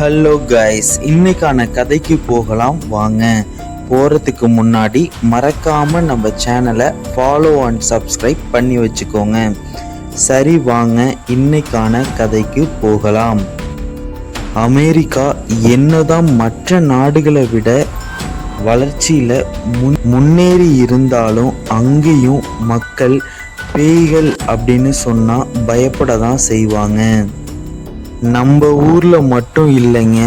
Hello guys இன்னைக்கான கதைக்கு போகலாம். வாங்க. போகிறதுக்கு முன்னாடி மறக்காமல் நம்ம சேனலை ஃபாலோ அண்ட் சப்ஸ்கிரைப் பண்ணி வச்சுக்கோங்க. சரி வாங்க. இன்னைக்கான கதைக்கு போகலாம். அமெரிக்கா என்னதான் மற்ற நாடுகளை விட வளர்ச்சியில் முன் முன்னேறி இருந்தாலும் அங்கேயும் மக்கள் பேய்கள் அப்படின்னு சொன்னால் பயப்பட தான் செய்வாங்க. நம்ம ஊரில் மட்டும் இல்லைங்க.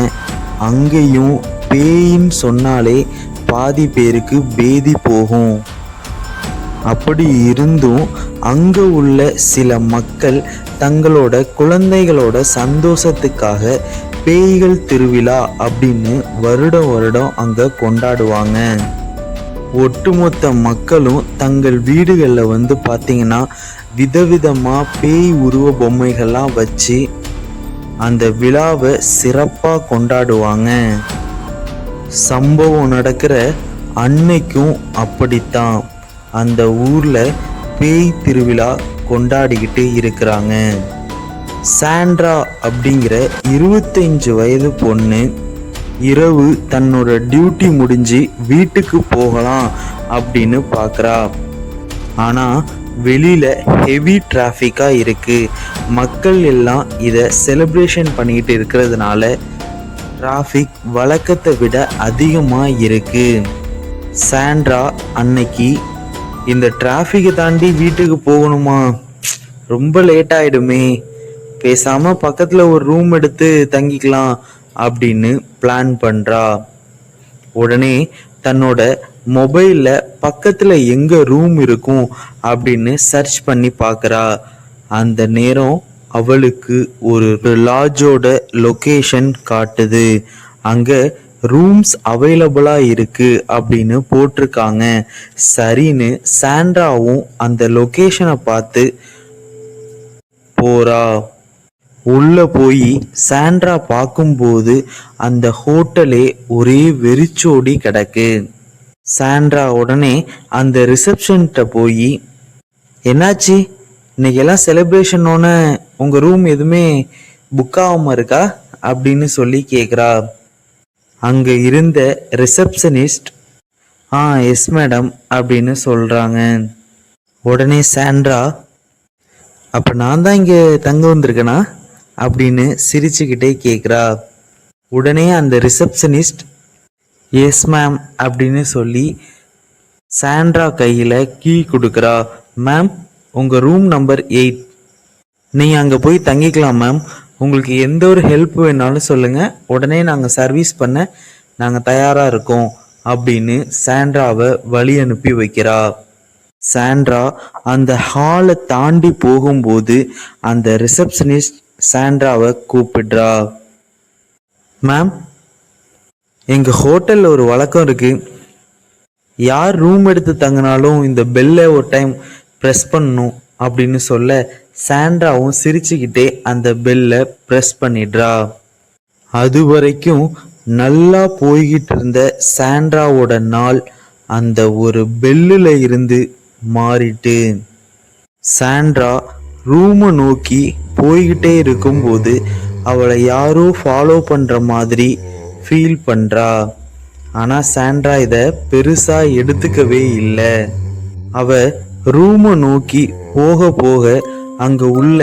அங்கேயும் பேயின்னு சொன்னாலே பாதி பேருக்கு பேதி போகும். அப்படி இருந்தும் அங்கே உள்ள சில மக்கள் தங்களோட குழந்தைகளோட சந்தோஷத்துக்காக பேய்கள் திருவிழா அப்படின்னு வருடம் வருடம் அங்கே கொண்டாடுவாங்க. ஒட்டுமொத்த மக்களும் தங்கள் வீடுகளில் வந்து பார்த்தீங்கன்னா விதவிதமாக பேய் உருவ பொம்மைகள்லாம் வச்சு அந்த விழாவை சிறப்பாக கொண்டாடுவாங்க. சம்பவம் நடக்கிற அன்னைக்கும் அப்படித்தான். அந்த ஊரில் பேய் திருவிழா கொண்டாடிக்கிட்டு இருக்கிறாங்க. சாண்ட்ரா அப்படிங்கிற இருபத்தஞ்சு வயது பொண்ணு இரவு தன்னோட டியூட்டி முடிஞ்சு வீட்டுக்கு போகலாம் அப்படின்னு பார்க்குறா ஆனால் வெளியில் ஹெவி டிராஃபிக்காக இருக்குது மக்கள் எல்லாம் இதை செலிப்ரேஷன் பண்ணிக்கிட்டு இருக்கிறதுனால டிராஃபிக் வழக்கத்தை விட அதிகமாக இருக்குது சாண்ட்ரா அன்னைக்கு இந்த டிராஃபிக்கை தாண்டி வீட்டுக்கு போகணுமா? ரொம்ப லேட் ஆகிடுமே பேசாமல் பக்கத்தில் ஒரு ரூம் எடுத்து தங்கிக்கலாம் அப்படின்னு பிளான் பண்ணுறா உடனே தன்னோட மொபைலில் பக்கத்தில் எங்கே ரூம் இருக்கும் அப்படின்னு சர்ச் பண்ணி பார்க்குறா அந்த நேரம் அவளுக்கு ஒரு லாட்ஜோட லொக்கேஷன் காட்டுது. அங்கே ரூம்ஸ் அவைலபிளாக இருக்கு அப்படின்னு போட்டிருக்காங்க. சரின்னு சாண்ட்ராவும் அந்த லொக்கேஷனை பார்த்து போகிறா உள்ளே போய் சாண்ட்ரா பார்க்கும்போது அந்த ஹோட்டலே ஒரே வெறிச்சோடி கிடக்கு. சாண்ட்ரா உடனே அந்த ரிசப்ஷன்கிட்ட போய் என்னாச்சு? இன்னைக்கெல்லாம் செலிப்ரேஷனோட உங்கள் ரூம் எதுவுமே புக் ஆகாமல் இருக்கா? அப்படின்னு சொல்லி கேட்குறா அங்கே இருந்த ரிசப்ஷனிஸ்ட் ஆ எஸ் மேடம் அப்படின்னு சொல்கிறாங்க உடனே சாண்ட்ரா அப்போ நான் தான் இங்கே தங்க வந்திருக்கேனா? அப்படின்னு சிரிச்சுக்கிட்டே கேட்குறா உடனே அந்த ரிசப்ஷனிஸ்ட் எஸ் மேம் அப்படின்னு சொல்லி சாண்ட்ரா கையில் கீ கொடுக்குறா. மேம் உங்கள் ரூம் நம்பர் எயிட் நீங்கள் அங்கே போய் தங்கிக்கலாம் மேம் உங்களுக்கு எந்த ஒரு ஹெல்ப் வேணாலும் சொல்லுங்கள் உடனே நாங்கள் சர்வீஸ் பண்ண நாங்கள் தயாராக இருக்கோம் அப்படின்னு சாண்ட்ராவை வழி அனுப்பி வைக்கிறா. சாண்ட்ரா அந்த ஹாலை தாண்டி போகும்போது அந்த ரிசப்ஷனிஸ்ட் சாண்ட்ராவை கூப்பிடுறா. மேம் எங்கள் ஹோட்டலில் ஒரு வழக்கம் இருக்குது யார் ரூம் எடுத்து தங்கினாலும் இந்த பெல்லை ஒரு டைம் ப்ரெஸ் பண்ணணும் அப்படின்னு சொல்ல சாண்ட்ராவும் சிரிச்சுக்கிட்டே அந்த பெல்லை ப்ரெஸ் பண்ணிடுறா. அது வரைக்கும் நல்லா போய்கிட்டு இருந்த சாண்ட்ராவோட நாள் அந்த ஒரு பெல்லில் இருந்து மாறிட்டு. சாண்ட்ரா ரூமை நோக்கி போய்கிட்டே இருக்கும்போது அவளை யாரோ ஃபாலோ பண்ணுற மாதிரி ஃபீல் பண்ணுறா ஆனால் சாண்ட்ரா இதை பெருசாக எடுத்துக்கவே இல்லை. அவ ரூமை நோக்கி போக போக அங்கே உள்ள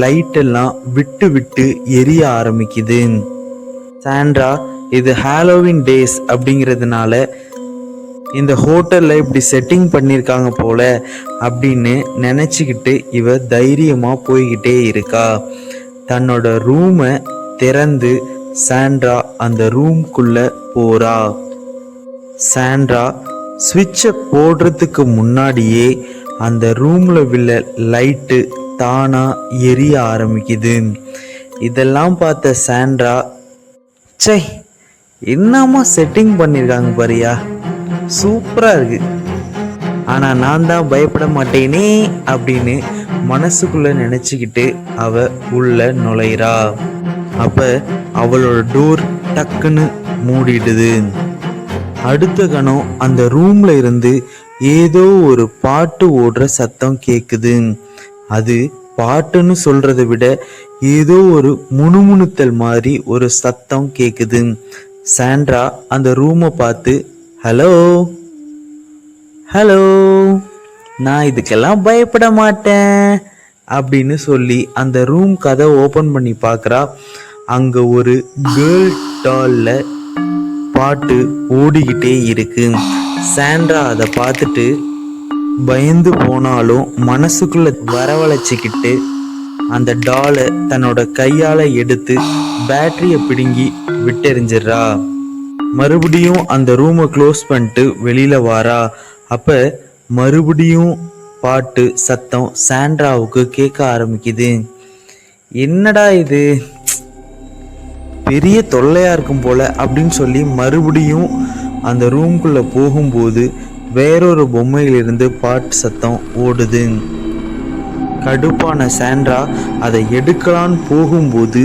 லைட்டெல்லாம் விட்டு விட்டு எரிய ஆரம்பிக்குது. சாண்ட்ரா இது ஹாலோவின் டேஸ் அப்படிங்கிறதுனால இந்த ஹோட்டலில் இப்படி செட்டிங் பண்ணியிருக்காங்க போல அப்படின்னு நினச்சிக்கிட்டு இவ தைரியமாக போய்கிட்டே இருக்கா. தன்னோட ரூமை திறந்து சாண்ட்ரா அந்த ரூம்குள்ளே போகிறா சாண்ட்ரா ஸ்விட்சை போடுறதுக்கு முன்னாடியே அந்த ரூமில் உள்ள லைட்டு தானாக எரிய ஆரம்பிக்குது. இதெல்லாம் பார்த்த சாண்ட்ரா ச்சே என்னம்மா செட்டிங் பண்ணியிருக்காங்க பாரியா? சூப்பராக இருக்குது ஆனால் நான் தான் பயப்பட மாட்டேனே அப்படின்னு மனசுக்குள்ளே நினச்சிக்கிட்டு அவ உள்ள நுழையிறா அப்போ அவளோட டோர் டக்குன்னு மூடிடுது. அடுத்த கணம் அந்த ரூம்ல இருந்து ஏதோ ஒரு பாட்டு ஓடுற சத்தம் கேட்குது அது பாட்டுன்னு சொல்றதை விட ஏதோ ஒரு முணுமுணுத்தல் மாதிரி ஒரு சத்தம் கேட்குது சாண்ட்ரா அந்த ரூமை பார்த்து ஹலோ ஹலோ நான் இதுக்கெல்லாம் பயப்பட மாட்டேன் அப்படின்னு சொல்லி அந்த ரூம் கதை ஓபன் பண்ணி பார்க்கறா. அங்கே ஒரு கேர்ள் டால்ல பாட்டு ஓடிக்கிட்டே இருக்கு. சாண்ட்ரா அதை பார்த்துட்டு பயந்து போனாலும் மனசுக்குள்ள வரவழைச்சிக்கிட்டு அந்த டாலை தன்னோட கையால் எடுத்து பேட்டரியை பிடுங்கி விட்டெறிஞ்சிடுறா. மறுபடியும் அந்த ரூமை க்ளோஸ் பண்ணிட்டு வெளியில வாரா. அப்ப மறுபடியும் பாட்டு சத்தம் சாண்ட்ராவுக்கு கேட்க ஆரம்பிக்குது. என்னடா இது? பெரிய தொல்லையா இருக்கும் போல அப்படின்னு சொல்லி மறுபடியும் அந்த ரூம்குள்ள போகும்போது வேறொரு பொம்மையிலிருந்து பாட்டு சத்தம் ஓடுது. கடுப்பான சாண்ட்ரா அதை எடுக்கலான்னு போகும்போது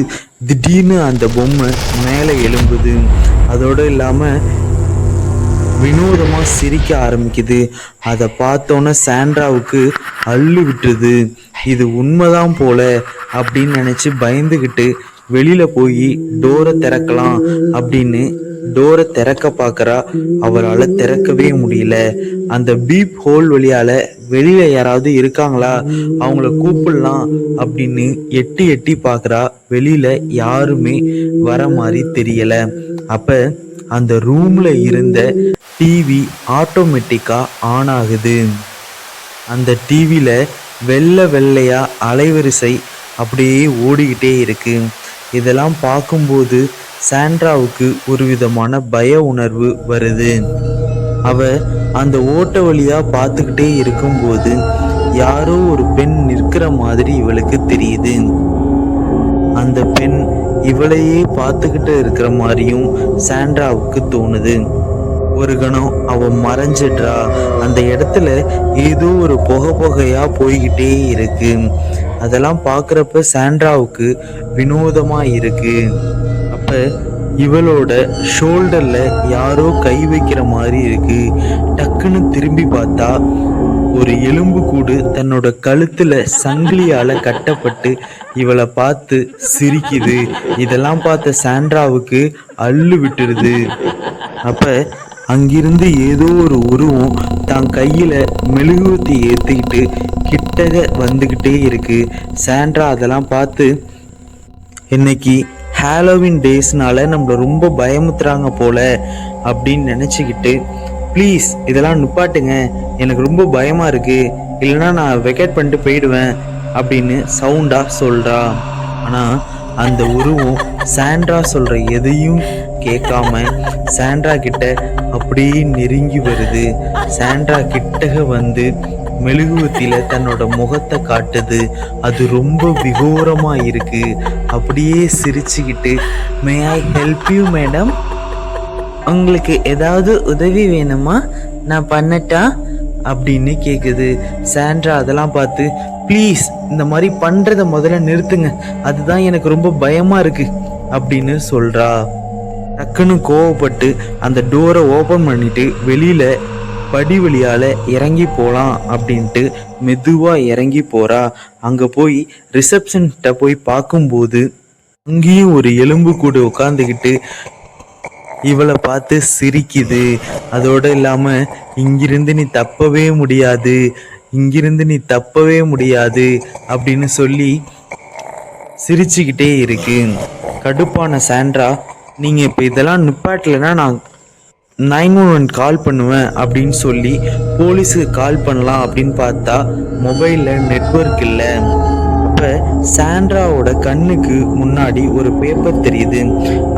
திடீர்னு அந்த பொம்மை மேலே எழும்புது. அதோடு இல்லாமல் வினோதமாக சிரிக்க ஆரம்பிக்குது. அதை பார்த்தோன்னே சாண்ட்ராவுக்கு அள்ளு விட்டுருது. இது உண்மைதான் போல அப்படின்னு நினச்சி பயந்துக்கிட்டு வெளியில் போய் டோரை திறக்கலாம் அப்படின்னு டோரை திறக்க பார்க்குறா. அவரால் திறக்கவே முடியல. அந்த பீப் ஹோல் வழியால வெளியில யாராவது இருக்காங்களா? அவங்கள கூப்பிடலாம் அப்படின்னு எட்டி எட்டி பார்க்குறா. வெளியில யாருமே வர மாதிரி தெரியல. அப்போ அந்த ரூமில் இருந்த டிவி ஆட்டோமேட்டிக்காக ஆன் ஆகுது. அந்த டிவியில் வெள்ளை வெள்ளையா அலைவரிசை அப்படியே ஓடிக்கிட்டே இருக்கு. இதெல்லாம் பார்க்கும்போது சாண்ட்ராவுக்கு ஒரு விதமான பய உணர்வு வருது. அவ அந்த ஓட்ட வழியா பார்த்துக்கிட்டே இருக்கும்போது யாரோ ஒரு பெண் நிற்கிற மாதிரி இவளுக்கு தெரியுது. அந்த பெண் இவளையே பார்த்துக்கிட்டு இருக்கிற மாதிரியும் சாண்ட்ராவுக்கு தோணுது. ஒரு கணம் அவ மறைஞ்சிட்றா. அந்த இடத்துல ஏதோ ஒரு புகை புகையா போய்கிட்டே இருக்கு. அதெல்லாம் பார்க்குறப்ப சாண்ட்ராவுக்கு வினோதமாக இருக்குது அப்போ இவளோட ஷோல்டரில் யாரோ கை வைக்கிற மாதிரி இருக்கு. டக்குன்னு திரும்பி பார்த்தா ஒரு எலும்பு கூடு தன்னோட கழுத்தில் சங்கிலியால் கட்டப்பட்டு இவளை பார்த்து சிரிக்குது. இதெல்லாம் பார்த்த சாண்ட்ராவுக்கு அள்ளு விட்டுருது அப்போ அங்கிருந்து ஏதோ ஒரு உருவம் தான் கையில் மெழுகுவத்தி ஏற்றிக்கிட்டு கிட்டக வந்துக்கிட்டே இருக்கு. சாண்ட்ரா அதெல்லாம் பார்த்து இன்னைக்கு ஹாலோவின் டேஸ்னால நம்மள ரொம்ப பயமுத்துறாங்க போல அப்படின்னு நினச்சிக்கிட்டு ப்ளீஸ் இதெல்லாம் நிப்பாட்டுங்க. எனக்கு ரொம்ப பயமாக இருக்குது இல்லைன்னா நான் வெக்கேட் பண்ணிட்டு போயிடுவேன் அப்படின்னு சவுண்டாக சொல்கிறா ஆனால் அந்த உருவம் சாண்ட்ரா சொல்கிற எதையும் கேட்காம சாண்ட்ரா கிட்ட அப்படியே நெருங்கி வருது. சாண்ட்ரா கிட்டக வந்து மெழுகுவத்தில தன்னோட முகத்தை காட்டுது. அது ரொம்ப விகோரமா இருக்கு அப்படியே சிரிச்சுக்கிட்டு may I help you madam உங்களுக்கு ஏதாவது உதவி வேணுமா? நான் பண்ணட்டா? அப்படின்னு கேட்குது சாண்ட்ரா அதெல்லாம் பார்த்து ப்ளீஸ் இந்த மாதிரி பண்ணுறத முதல்ல நிறுத்துங்க. அதுதான் எனக்கு ரொம்ப பயமாக இருக்கு அப்படின்னு சொல்கிறா டக்குன்னு கோவப்பட்டு அந்த டோரை ஓப்பன் பண்ணிட்டு வெளியில படி வழியால் இறங்கி போகலாம் அப்படின்ட்டு மெதுவாக இறங்கி போகிறா அங்கே போய் ரிசப்ஷன்கிட்ட போய் பார்க்கும்போது அங்கேயும் ஒரு எலும்பு கூட உட்காந்துக்கிட்டு இவளை பார்த்து சிரிக்குது. அதோடு இல்லாமல் இங்கிருந்து நீ தப்பவே முடியாது. இங்கிருந்து நீ தப்பவே முடியாது. அப்படின்னு சொல்லி சிரிச்சுக்கிட்டே இருக்கு. கடுப்பான சாண்ட்ரா நீங்கள் இப்போ இதெல்லாம் நிப்பாட்டலைன்னா நான் நைன் ஒன் ஒன் கால் பண்ணுவேன் அப்படின்னு சொல்லி போலீஸுக்கு கால் பண்ணலாம் அப்படின்னு பார்த்தா மொபைலில் நெட்வொர்க் இல்லை. அப்போ சாண்ட்ராவோட கண்ணுக்கு முன்னாடி ஒரு பேப்பர் தெரியுது.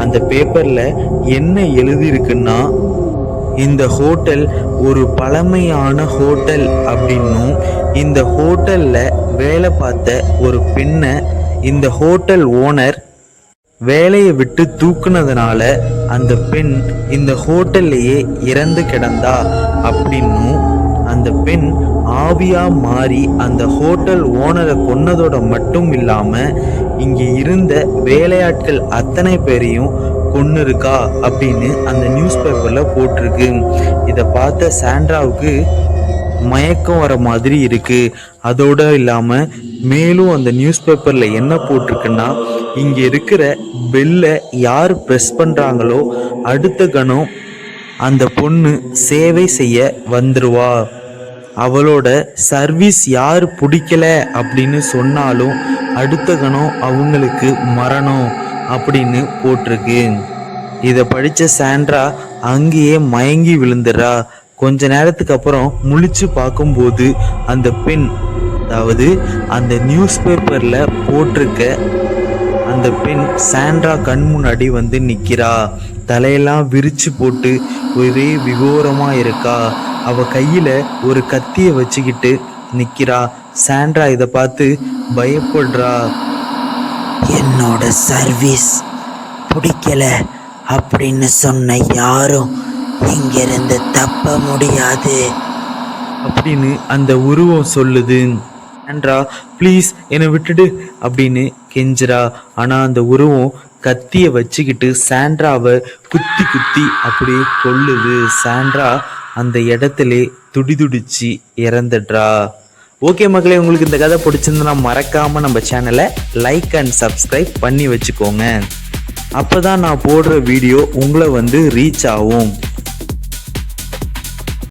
அந்த பேப்பரில் என்ன எழுதியிருக்குன்னா இந்த ஹோட்டல் ஒரு பழமையான ஹோட்டல் அப்படின்னும் இந்த ஹோட்டலில் வேலை பார்த்த ஒரு பெண்ணை இந்த ஹோட்டல் ஓனர் வேலையை விட்டு தூக்குனதுனால அந்த பெண் இந்த ஹோட்டல்லையே இறந்து கிடந்தா அப்படின்னும் அந்த பெண் ஆவியா மாறி அந்த ஹோட்டல் ஓனரை கொன்னதோட மட்டும் இல்லாமல் இங்கே இருந்த வேலையாட்கள் அத்தனை பேரையும் கொன்று இருக்கா அப்படின்னு அந்த நியூஸ் பேப்பரில் போட்டிருக்கு. இதை பார்த்த சாண்ட்ராவுக்கு மயக்கம் வர மாதிரி இருக்குது அதோட இல்லாமல் மேலும் அந்த நியூஸ் பேப்பரில் என்ன போட்டிருக்குன்னா இங்கே இருக்கிற பெல்லை யார் ப்ரெஸ் பண்ணுறாங்களோ அடுத்த கணம் அந்த பொண்ணு சேவை செய்ய வந்துடுவா அவளோட சர்வீஸ் யார் பிடிக்கல அப்படின்னு சொன்னாலும் அடுத்த கணம் அவங்களுக்கு மரணம் அப்படின்னு போட்டிருக்கு. இதை படித்த சாண்ட்ரா அங்கேயே மயங்கி விழுந்துடுறா. கொஞ்ச நேரத்துக்கு அப்புறம் முழிச்சு பார்க்கும்போது அந்த பெண் அதாவது அந்த நியூஸ் பேப்பரில் போட்டிருக்க அந்த பெண் சாண்ட்ரா கண் முன்னாடி வந்து நிற்கிறா தலையெல்லாம் விரிச்சு போட்டு ஒரே விகோரமாக இருக்கா. அவ கையில் ஒரு கத்தியை வச்சுக்கிட்டு நிற்கிறா சாண்ட்ரா இதை பார்த்து பயப்படுறா. என்னோட சர்வீஸ் பிடிக்கல அப்படின்னு சொன்ன யாரும் இங்கிருந்து தப்ப முடியாது. அப்படின்னு அந்த உருவம் சொல்லுது. ஆண்ட்ரா ப்ளீஸ் என்னை விட்டுடு அப்படின்னு கெஞ்சுறா. ஆனால் அந்த உருவம் கத்தியை வச்சுக்கிட்டு சாண்ட்ராவை குத்தி குத்தி அப்படியே கொல்லுது சாண்ட்ரா அந்த இடத்துல துடிதுடிச்சு இறந்துடுறா. ஓகே மக்களே உங்களுக்கு இந்த கதை பிடிச்சிருந்தனா மறக்காமல் நம்ம சேனலை லைக் அண்ட் சப்ஸ்கிரைப் பண்ணி வச்சுக்கோங்க. அப்போ தான் நான் போடுற வீடியோ உங்களை வந்து ரீச் ஆகும்.